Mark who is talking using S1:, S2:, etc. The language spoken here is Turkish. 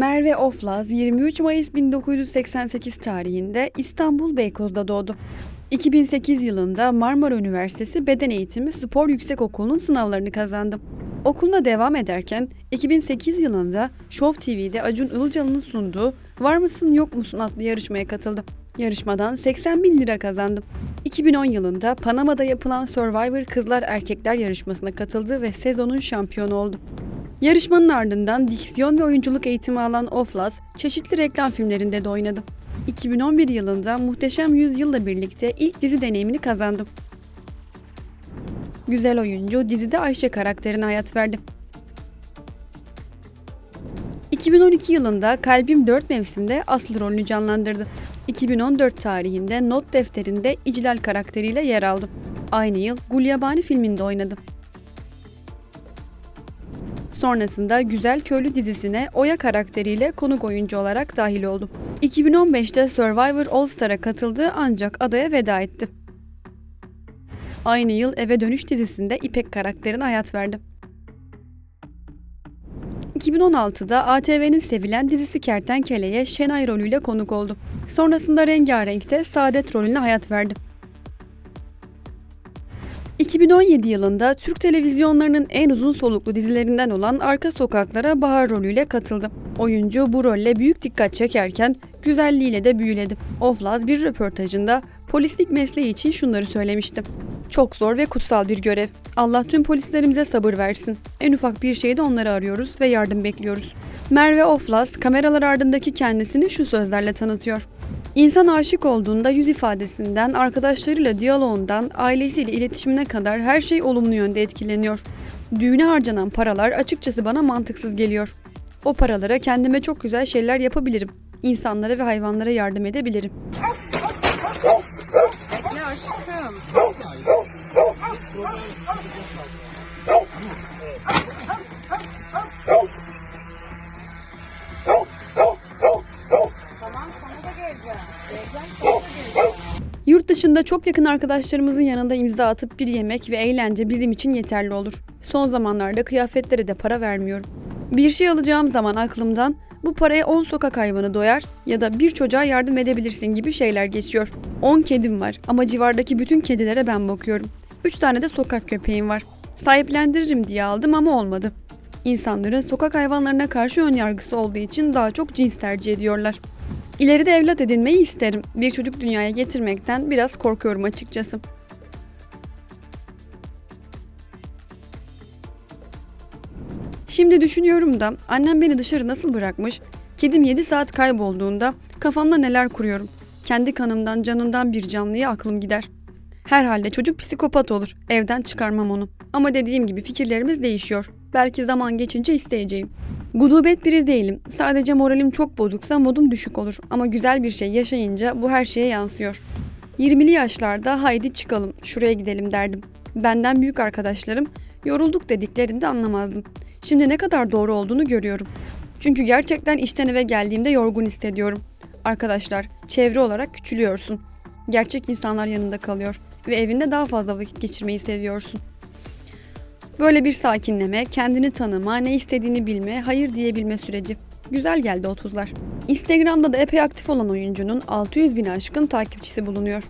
S1: Merve Oflaz 23 Mayıs 1988 tarihinde İstanbul Beykoz'da doğdu. 2008 yılında Marmara Üniversitesi Beden Eğitimi Spor Yüksekokulu'nun sınavlarını kazandı. Okuluna devam ederken 2008 yılında Show TV'de Acun Ilıcalı'nın sunduğu Var mısın yok musun adlı yarışmaya katıldı. Yarışmadan 80 bin lira kazandı. 2010 yılında Panama'da yapılan Survivor Kızlar Erkekler yarışmasına katıldı ve sezonun şampiyonu oldu. Yarışmanın ardından diksiyon ve oyunculuk eğitimi alan Oflaz, çeşitli reklam filmlerinde de oynadı. 2011 yılında Muhteşem Yüzyıl'la birlikte ilk dizi deneyimini kazandı. Güzel oyuncu dizide Ayşe karakterine hayat verdi. 2012 yılında Kalbim 4 mevsimde Aslı rolünü canlandırdı. 2014 tarihinde Not defterinde İclal karakteriyle yer aldı. Aynı yıl Gulyabani filminde oynadı. Sonrasında Güzel Köylü dizisine Oya karakteriyle konuk oyuncu olarak dahil oldu. 2015'te Survivor All Star'a katıldı ancak adaya veda etti. Aynı yıl Eve Dönüş dizisinde İpek karakterine hayat verdi. 2016'da ATV'nin sevilen dizisi Kertenkele'ye Şenay rolüyle konuk oldu. Sonrasında Rengarenk'te Saadet rolüne hayat verdi. 2017 yılında Türk televizyonlarının en uzun soluklu dizilerinden olan Arka Sokaklara Bahar rolüyle katıldı. Oyuncu bu rolle büyük dikkat çekerken güzelliğiyle de büyüledi. Oflaz bir röportajında polislik mesleği için şunları söylemişti. Çok zor ve kutsal bir görev. Allah tüm polislerimize sabır versin. En ufak bir şeyde onları arıyoruz ve yardım bekliyoruz. Merve Oflaz kameralar ardındaki kendisini şu sözlerle tanıtıyor. İnsan aşık olduğunda yüz ifadesinden, arkadaşlarıyla diyaloğundan, ailesiyle iletişimine kadar her şey olumlu yönde etkileniyor. Düğüne harcanan paralar açıkçası bana mantıksız geliyor. O paralara kendime çok güzel şeyler yapabilirim. İnsanlara ve hayvanlara yardım edebilirim.
S2: Ya aşkım.
S1: Yurt dışında çok yakın arkadaşlarımızın yanında imza atıp bir yemek ve eğlence bizim için yeterli olur. Son zamanlarda kıyafetlere de para vermiyorum. Bir şey alacağım zaman aklımdan bu paraya 10 sokak hayvanı doyar ya da bir çocuğa yardım edebilirsin gibi şeyler geçiyor. 10 kedim var ama civardaki bütün kedilere ben bakıyorum. 3 tane de sokak köpeğim var. Sahiplendiririm diye aldım ama olmadı. İnsanların sokak hayvanlarına karşı ön yargısı olduğu için daha çok cins tercih ediyorlar. İleride evlat edinmeyi isterim. Bir çocuk dünyaya getirmekten biraz korkuyorum açıkçası. Şimdi düşünüyorum da annem beni dışarı nasıl bırakmış? Kedim 7 saat kaybolduğunda kafamda neler kuruyorum. Kendi kanımdan canından bir canlıya aklım gider. Herhalde çocuk psikopat olur. Evden çıkarmam onu. Ama dediğim gibi fikirlerimiz değişiyor. Belki zaman geçince isteyeceğim. Gudubet biri değilim. Sadece moralim çok bozuksa modum düşük olur. Ama güzel bir şey yaşayınca bu her şeye yansıyor. 20'li yaşlarda haydi çıkalım, şuraya gidelim derdim. Benden büyük arkadaşlarım yorulduk dediklerinde anlamazdım. Şimdi ne kadar doğru olduğunu görüyorum. Çünkü gerçekten işten eve geldiğimde yorgun hissediyorum. Arkadaşlar, çevre olarak küçülüyorsun. Gerçek insanlar yanında kalıyor ve evinde daha fazla vakit geçirmeyi seviyorsun. Böyle bir sakinleme, kendini tanıma, ne istediğini bilme, hayır diyebilme süreci. Güzel geldi 30'lar. Instagram'da da epey aktif olan oyuncunun 600 bin aşkın takipçisi bulunuyor.